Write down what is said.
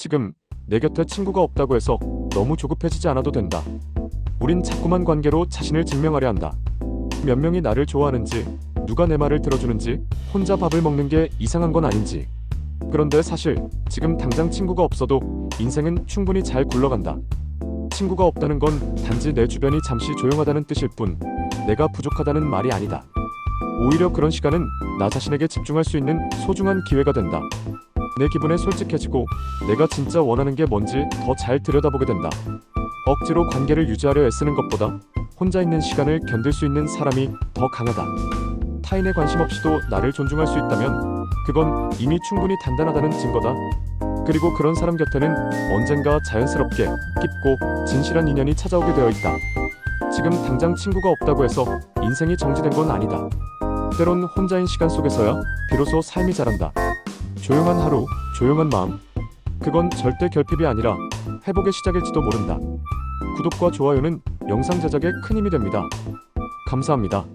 지금 내 곁에 친구가 없다고 해서 너무 조급해지지 않아도 된다. 우린 자꾸만 관계로 자신을 증명하려 한다. 몇 명이 나를 좋아하는지, 누가 내 말을 들어주는지, 혼자 밥을 먹는 게 이상한 건 아닌지. 그런데 사실 지금 당장 친구가 없어도 인생은 충분히 잘 굴러간다. 친구가 없다는 건 단지 내 주변이 잠시 조용하다는 뜻일 뿐 내가 부족하다는 말이 아니다. 오히려 그런 시간은 나 자신에게 집중할 수 있는 소중한 기회가 된다. 내 기분에 솔직해지고 내가 진짜 원하는 게 뭔지 더 잘 들여다보게 된다. 억지로 관계를 유지하려 애쓰는 것보다 혼자 있는 시간을 견딜 수 있는 사람이 더 강하다. 타인의 관심 없이도 나를 존중할 수 있다면 그건 이미 충분히 단단하다는 증거다. 그리고 그런 사람 곁에는 언젠가 자연스럽게 깊고 진실한 인연이 찾아오게 되어 있다. 지금 당장 친구가 없다고 해서 인생이 정지된 건 아니다. 때론 혼자인 시간 속에서야 비로소 삶이 자란다. 조용한 하루, 조용한 마음. 그건 절대 결핍이 아니라 회복의 시작일지도 모른다. 구독과 좋아요는 영상 제작에 큰 힘이 됩니다. 감사합니다.